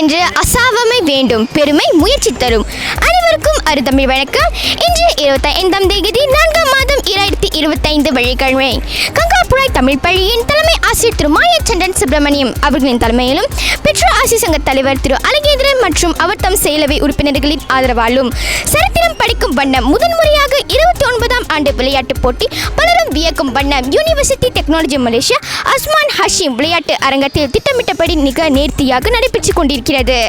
என்று அசாவமை வேண்டும். பெருமை முயற்சி தரும். அனைவருக்கும் அருதமிழ் வணக்கம். இன்று இருபத்தி ஐந்தாம் தேதி நான்காம் மாதம் இருபத்தைந்து வெள்ளிக்கிழமை. கங்காபுராய் தமிழ் பள்ளியின் தலைமை ஆசிரியர் திரு மாயச்சந்திரன் சுப்பிரமணியம் அவர்களின் தலைமையிலும் பெற்றோர் ஆசி சங்க தலைவர் திரு அழகேந்திரன் மற்றும் அவர் தம் செயலவை உறுப்பினர்களின் ஆதரவாலும் சரித்திரம் படிக்கும் வண்ணம் முதன்முறையாக இருபத்தி ஒன்பதாம் ஆண்டு விளையாட்டுப் போட்டி பலரும் வியக்கும் வண்ணம் university technology Malaysia Azman Hashim விளையாட்டு அரங்கத்தில் திட்டமிட்டபடி மிக நேர்த்தியாக நடைபெற்றுக் கொண்டிருக்கிறது.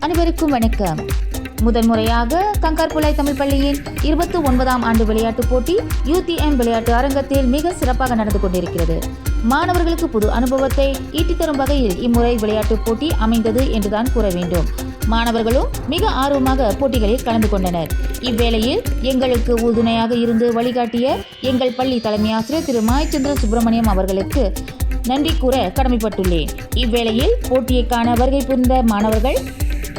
அனைவருக்கும் வணக்கம். முதன்முறையாக கங்கர்புலை தமிழ் பள்ளியின் இருபத்தி ஒன்பதாம் ஆண்டு விளையாட்டுப் போட்டி யூடிஎம் விளையாட்டு அரங்கத்தில் மிக சிறப்பாக நடந்து கொண்டிருக்கிறது. மாணவர்களுக்கு புது அனுபவத்தை ஈட்டித் தரும் வகையில் இம்முறை விளையாட்டுப் போட்டி அமைந்தது என்றுதான் கூற வேண்டும். மாணவர்களும் மிக ஆர்வமாக போட்டிகளில் கலந்து கொண்டனர். இவ்வேளையில் எங்களுக்கு உறுதுணையாக இருந்து வழிகாட்டிய எங்கள் பள்ளி தலைமை ஆசிரியர் திரு மாயச்சந்திர சுப்பிரமணியம் அவர்களுக்கு நன்றி கூற கடமைப்பட்டுள்ளேன். இவ்வேளையில் போட்டியை காண வருகை புரிந்த மாணவர்கள்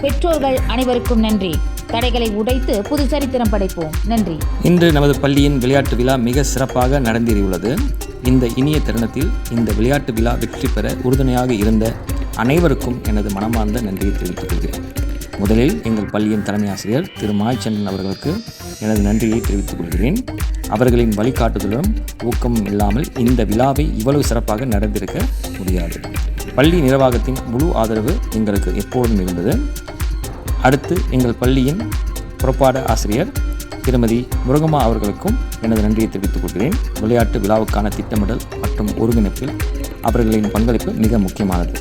பெற்றோர்கள் அனைவருக்கும் நன்றி. தடைகளை உடைத்து புது சரித்திரம் படைப்போம். நன்றி. இன்று நமது பள்ளியின் விளையாட்டு விழா மிக சிறப்பாக நடந்தேறியுள்ளது. இந்த இனிய தருணத்தில் இந்த விளையாட்டு விழா வெற்றி பெற உறுதுணையாக இருந்த அனைவருக்கும் எனது மனமார்ந்த நன்றியை தெரிவித்துக் கொள்கிறேன். முதலில் எங்கள் பள்ளியின் தலைமை ஆசிரியர் திரு மாய்ச்சந்திரன் அவர்களுக்கு எனது நன்றியை தெரிவித்துக் கொள்கிறேன். அவர்களின் வழிகாட்டுதலும் ஊக்கம் இல்லாமல் இந்த விழாவை இவ்வளவு சிறப்பாக நடந்திருக்க முடியாது. பள்ளி நிர்வாகத்தின் முழு ஆதரவு எங்களுக்கு எப்போதும் இருந்தது. அடுத்து எங்கள் பள்ளியின் புறப்பாட ஆசிரியர் திருமதி முருகம்மா அவர்களுக்கும் எனது நன்றியை தெரிவித்துக் கொள்கிறேன். விளையாட்டு விழாவுக்கான திட்டமிடல் மற்றும் ஒருங்கிணைப்பில் அவர்களின் பங்களிப்பு மிக முக்கியமானது.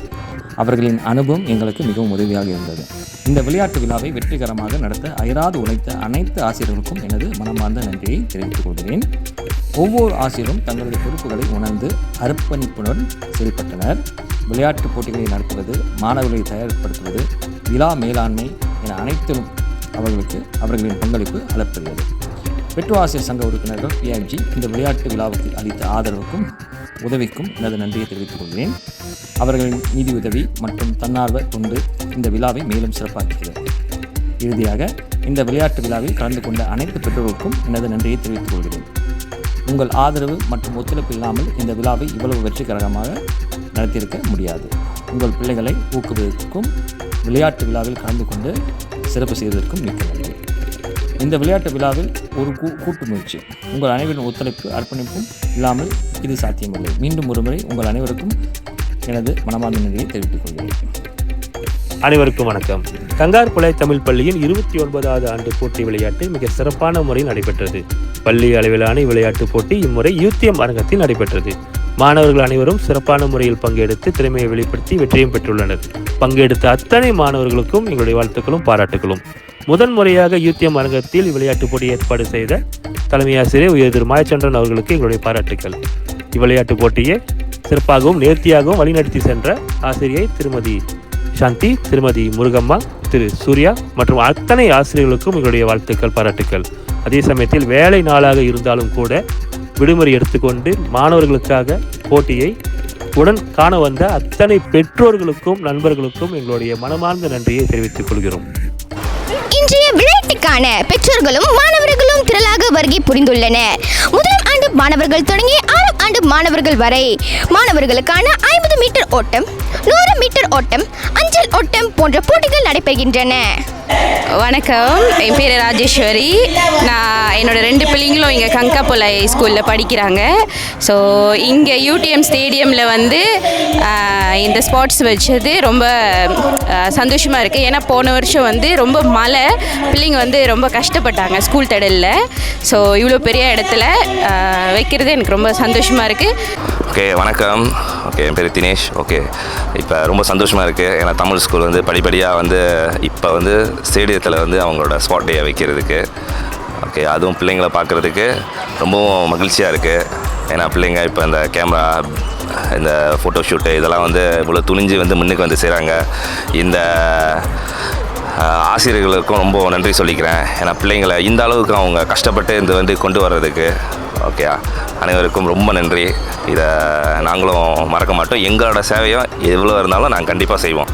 அவர்களின் அனுபவம் எங்களுக்கு மிகவும் உதவியாக இருந்தது. இந்த விளையாட்டு விழாவை வெற்றிகரமாக நடத்த அயராது உழைத்த அனைத்து ஆசிரியர்களுக்கும் எனது மனமார்ந்த நன்றியை தெரிவித்துக் கொள்கிறேன். ஒவ்வொரு ஆசிரியரும் தங்களது பொறுப்புகளை உணர்ந்து அர்ப்பணிப்புடன் செயல்பட்டனர். விளையாட்டுப் போட்டிகளை நடத்துவது மாணவர்களை தயார்படுத்துவது விழா மேலாண்மை என அனைத்திலும் அவர்களுக்கு அவர்களின் பங்களிப்பு அளப்பெரியது. பெட்ரோ ஆசிரியர் சங்க உறுப்பினர்கள் பிஐஜி இந்த விளையாட்டு விழாவுக்கு அளித்த ஆதரவுக்கும் உதவிக்கும் எனது நன்றியை தெரிவித்துக் கொள்கிறேன். அவர்களின் உதவி மற்றும் தன்னார்வ தொண்டு இந்த விழாவை மேலும் சிறப்பாக்குகிறது. இறுதியாக இந்த விளையாட்டு விழாவில் கலந்து கொண்ட அனைத்து பெற்றோருக்கும் எனது நன்றியை தெரிவித்துக் கொள்கிறேன். உங்கள் ஆதரவு மற்றும் ஒத்துழைப்பு இல்லாமல் இந்த விழாவை இவ்வளவு வெற்றிகரமாக நடத்தியிருக்க முடியாது. உங்கள் பிள்ளைகளை ஊக்குவிப்பதற்கும் விளையாட்டு விழாவில் கலந்து கொண்டு சிறப்பு செய்வதற்கும் மிக்க நன்றி. இந்த விளையாட்டு விழாவில் ஒரு கூ கூட்டு முயற்சி. உங்கள் அனைவரின் ஒத்துழைப்பு அர்ப்பணிப்பும் இல்லாமல் இது சாத்தியமில்லை. மீண்டும் ஒருமுறை உங்கள் அனைவருக்கும் எனது மனமார்ந்த நன்றியை தெரிவித்துக் கொள்கிறேன். அனைவருக்கும் வணக்கம். கங்கார்புழை தமிழ் பள்ளியின் இருபத்தி ஒன்பதாவது ஆண்டு போட்டி விளையாட்டு மிக சிறப்பான முறையில் நடைபெற்றது. பள்ளி அளவிலான விளையாட்டுப் போட்டி இம்முறை யூத்தியம் அரங்கத்தில் நடைபெற்றது. மாணவர்கள் அனைவரும் சிறப்பான முறையில் பங்கெடுத்து திறமையை வெளிப்படுத்தி வெற்றியும் பெற்றுள்ளனர். பங்கெடுத்த அத்தனை மாணவர்களுக்கும் எங்களுடைய வாழ்த்துக்களும் பாராட்டுகளும் முதன் முறையாக யூத்தியம் அரங்கத்தில் விளையாட்டுப் போட்டி ஏற்பாடு செய்த தலைமை ஆசிரியர் உயர் திரு மாயச்சந்திரன் அவர்களுக்கு எங்களுடைய பாராட்டுக்கள். இவ்விளையாட்டுப் போட்டியை சிறப்பாகவும் நேர்த்தியாகவும் வழிநடத்தி சென்ற ஆசிரியை திருமதி சாந்தி திருமதி முருகம்மா திரு சூர்யா மற்றும் அத்தனை ஆசிரியர்களுக்கும் எங்களுடைய வாழ்த்துக்கள் பாராட்டுக்கள். அதே சமயத்தில் வேலை நாளாக இருந்தாலும் கூட விடுமுறை எடுத்துக்கொண்டு மாணவர்களுக்காக போட்டியை உடன் காண வந்த அத்தனை பெற்றோர்களுக்கும் நண்பர்களுக்கும் எங்களுடைய மனமார்ந்த நன்றியை தெரிவித்துக் கொள்கிறோம். விளையாட்டுக்கான பெற்றோர்களும் மாணவர்களும் திரளாக வருகை புரிந்துள்ளனர். முதலாம் ஆண்டு மாணவர்கள் தொடங்கி ஆறு ஆண்டு மாணவர்கள் வரை. மாணவர்களுக்கான ஐம்பது மீட்டர் ஓட்டம் நூறு மீட்டர் ஓட்டம் அஞ்சல் ஓட்டம் போன்ற போட்டிகள் நடைபெறுகின்றன. வணக்கம். என் பேர் ராஜேஸ்வரி. நான் என்னோட ரெண்டு பிள்ளைங்களும் இங்கே கங்காப்பொலை ஸ்கூலில் படிக்கிறாங்க. ஸோ இங்கே யூடிஎம் ஸ்டேடியமில் வந்து இந்த ஸ்போர்ட்ஸ் வச்சது ரொம்ப சந்தோஷமாக இருக்குது ஏன்னா போன வருஷம் வந்து ரொம்ப மழை. பிள்ளைங்க வந்து ரொம்ப கஷ்டப்பட்டாங்க ஸ்கூல் தடலில். ஸோ இவ்வளோ பெரிய இடத்துல வைக்கிறது எனக்கு ரொம்ப சந்தோஷம் சந்தோஷமாக இருக்குது ஓகே வணக்கம். ஓகே என் பேர் தினேஷ். ஓகே இப்போ ரொம்ப சந்தோஷமாக இருக்குது ஏன்னா தமிழ் ஸ்கூல் வந்து படிப்படியாக வந்து இப்போ வந்து ஸ்டேடியத்தில் வந்து அவங்களோட ஸ்பாட் டே வைக்கிறதுக்கு. ஓகே அதுவும் பிள்ளைங்களை பார்க்குறதுக்கு ரொம்பவும் மகிழ்ச்சியாக இருக்குது ஏன்னா பிள்ளைங்க இப்போ இந்த கேமரா இந்த ஃபோட்டோ ஷூட்டு இதெல்லாம் வந்து இவ்வளோ துணிஞ்சு வந்து முன்னுக்கு வந்து செய்கிறாங்க இந்த ஆசிரியர்களுக்கும் ரொம்ப நன்றி சொல்லிக்கிறேன். ஏன்னா பிள்ளைங்களை இந்த அளவுக்கு அவங்க கஷ்டப்பட்டு இந்த வந்து கொண்டு வர்றதுக்கு ஓகே அனைவருக்கும் ரொம்ப நன்றி. இதை நாங்களும் மறக்க மாட்டோம். எங்களோட சேவையும் எவ்வளோ இருந்தாலும் நாங்கள் கண்டிப்பாக செய்வோம்.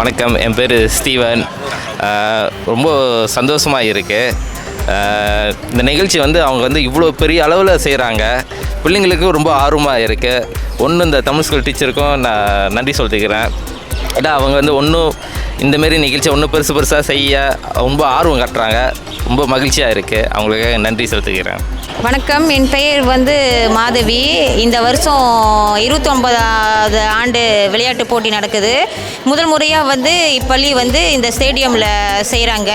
வணக்கம். என் பேர் ஸ்டீவன். ரொம்ப சந்தோஷமாக இருக்குது இந்த நிகழ்ச்சி வந்து அவங்க வந்து இவ்வளோ பெரிய அளவில் செய்கிறாங்க பிள்ளைங்களுக்கும் ரொம்ப ஆர்வமாக இருக்குது ஒன்று இந்த தமிழ் ஸ்கூல் டீச்சருக்கும் நான் நன்றி சொல்லிக்கிறேன். ஏன்னா அவங்க வந்து ஒன்றும் இந்தமாரி நிகழ்ச்சி ஒன்றும் பெருசு பெருசாக செய்ய ரொம்ப ஆர்வம் காட்டுறாங்க. ரொம்ப மகிழ்ச்சியாக இருக்குது அவங்களுக்கு நன்றி செலுத்துக்கிறேன் வணக்கம். என் பெயர் வந்து மாதவி. இந்த வருஷம் இருபத்தொன்பதாவது ஆண்டு விளையாட்டு போட்டி நடக்குது. முதல் முறையாக வந்து இப்பள்ளி வந்து இந்த ஸ்டேடியமில் செய்கிறாங்க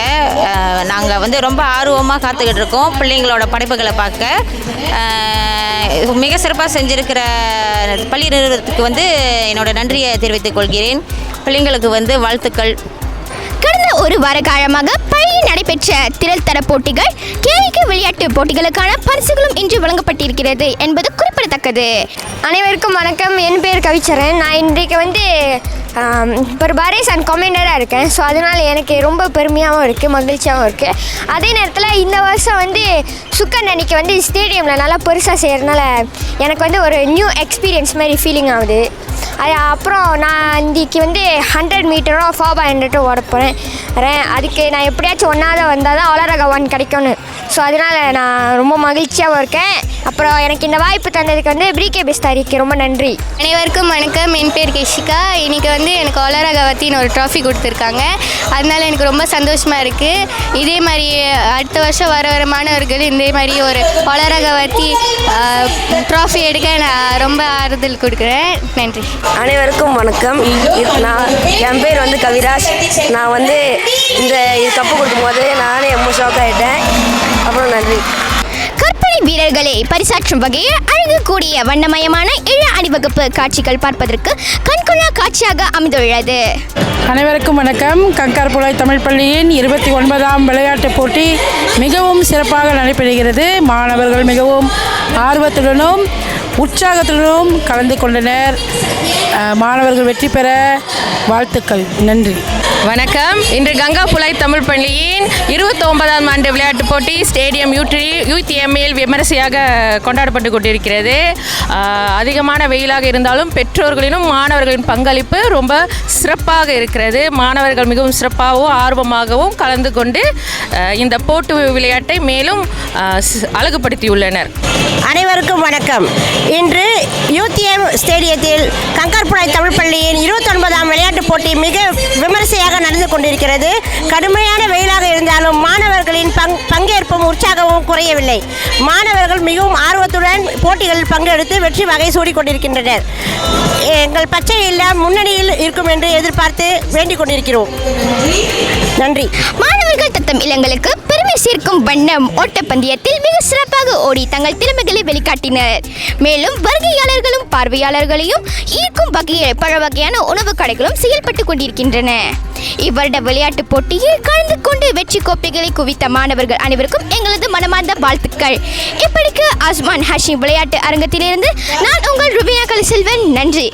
நாங்கள் வந்து ரொம்ப ஆர்வமாக காத்துக்கிட்டு இருக்கோம். பிள்ளைங்களோட படைப்புகளை பார்க்க. மிக சிறப்பாக செஞ்சுருக்கிற பள்ளி நிறுவனத்துக்கு வந்து என்னோட நன்றியை தெரிவித்துக் கொள்கிறேன். பிள்ளைங்களுக்கு வந்து வாழ்த்துக்கள். ஒரு வார காலமாக பள்ளி நடைபெற்ற திரள் தர போட்டிகள் கேளிக்கை விளையாட்டு போட்டிகளுக்கான பரிசுகளும் இன்று வழங்கப்பட்டிருக்கிறது என்பது குறிப்பிடத்தக்கது. அனைவருக்கும் வணக்கம். என் பேர் கவிச்சரன் நான் இன்றைக்கு வந்து ஒரு பாரேஸ் அண்ட் கமெண்டராக இருக்கேன். ஸோ அதனால் எனக்கு ரொம்ப பெருமையாகவும் இருக்குது மகிழ்ச்சியாகவும் இருக்குது அதே நேரத்தில் இந்த வருஷம் வந்து சுக்கன் அன்னைக்கு வந்து ஸ்டேடியமில் நல்லா பெருசாக செய்கிறதுனால எனக்கு வந்து ஒரு நியூ எக்ஸ்பீரியன்ஸ் மாதிரி ஃபீலிங் ஆகுது. அது அப்புறம் நான் இன்றைக்கி வந்து ஹண்ட்ரட் மீட்டரும் ஃபோர் பை ஹண்ட்ரட்டும் ஓட போகிறேன் அதுக்கு நான் எப்படியாச்சும் ஒன்றாவது வந்தால் தான் ஒலரக ஒன் கிடைக்கும்னு. ஸோ அதனால் நான் ரொம்ப மகிழ்ச்சியாகவும் இருக்கேன். அப்புறம் எனக்கு இந்த வாய்ப்பு தந்ததுக்கு வந்து பிரிகே பெஸ்தாரிக்கு ரொம்ப நன்றி. அனைவருக்கும் வணக்கம். என் பேர் கெஷிகா. இன்னைக்கு வந்து எனக்கு ஒலரகவத்தின்னு ஒரு ட்ராஃபி கொடுத்துருக்காங்க. அதனால எனக்கு ரொம்ப சந்தோஷமாக இருக்குது இதே மாதிரி அடுத்த வருஷம் வர வர மாணவர்கள் இதே மாதிரி ஒரு ஒலரகவத்தி ட்ராஃபி எடுக்க நான் ரொம்ப ஆறுதல் கொடுக்குறேன். நன்றி. அனைவருக்கும் வணக்கம். நான் என் பேர் வந்து கவிராஜ். நான் வந்து இந்த இது கப்பு கொடுக்கும்போது நானே ரொம்ப ஷாக் ஆகிட்டேன் அப்புறம் நன்றி. கற்பனை வீரர்களை பரிசாற்றும் வகையில் அழகு கூடிய வண்ணமயமான இழ அணிவகுப்பு காட்சிகள் பார்ப்பதற்கு கண்கொள்ளா காட்சியாக அமைந்துள்ளது. அனைவருக்கும் வணக்கம். கங்கார்புழாய் தமிழ் பள்ளியின் இருபத்தி ஒன்பதாம் விளையாட்டுப் போட்டி மிகவும் சிறப்பாக நடைபெறுகிறது. மாணவர்கள் மிகவும் ஆர்வத்துடனும் உற்சாகத்துடனும் கலந்து கொண்டனர். மாணவர்கள் வெற்றி பெற வாழ்த்துக்கள். நன்றி. வணக்கம். இன்று கங்கா புலாய் தமிழ் பள்ளியின் இருபத்தி ஒன்பதாம் ஆண்டு விளையாட்டுப் போட்டி ஸ்டேடியம் யூடி யூடிஎம்ஏல் விமரிசையாக கொண்டாடப்பட்டு கொண்டிருக்கிறது. அதிகமான வெயிலாக இருந்தாலும் பெற்றோர்களிலும் மாணவர்களின் பங்களிப்பு ரொம்ப சிறப்பாக இருக்கிறது. மாணவர்கள் மிகவும் சிறப்பாகவும் ஆர்வமாகவும் கலந்து கொண்டு இந்த போட்டு விளையாட்டை மேலும் அழகுபடுத்தியுள்ளனர். அனைவருக்கும் வணக்கம். இன்று யூடிஎம் ஸ்டேடியத்தில் கங்கார்புழாய் தமிழ் பள்ளியின் இருபத்தொன்பதாம் விளையாட்டுப் போட்டி மிக விமரிசையாக நடந்து கொண்டிருக்கிறது. கடுமையான வெயிலாக இருந்தாலும் மாணவர்களின் பங் பங்கேற்பும் உற்சாகமும் குறையவில்லை. மாணவர்கள் மிகவும் ஆர்வத்துடன் போட்டிகளில் பங்கெடுத்து வெற்றி வகை சூடிக் கொண்டிருக்கின்றனர் எங்கள் பச்சை எல்லாம் முன்னணியில் இருக்கும் என்று எதிர்பார்த்து வேண்டிக் கொண்டிருக்கிறோம் நன்றி. மாணவர்கள் தத்தம் இல்லங்களுக்கு பெருமை சேர்க்கும் வண்ணம் ஓட்டப்பந்தயத்தில் மிக சிறப்பாக ஓடி தங்கள் திறமைகளை வெளிக்காட்டினர். மேலும் வருகையாளர்களும் பார்வையாளர்களையும் ஈர்க்கும் வகையில் பல வகையான உணவு கடைகளும் செயல்பட்டு கொண்டிருக்கின்றன. இவ்வருட விளையாட்டுப் போட்டியில் கலந்து கொண்டு வெற்றி கோப்பைகளை குவித்த மாணவர்கள் அனைவருக்கும் எங்களது மனமார்ந்த வாழ்த்துக்கள். இப்படிக்கு ஆஸ்மான் ஹஷி விளையாட்டு அரங்கத்திலிருந்து நான் உங்கள் ருபியா கலிசெல்வன் நன்றி.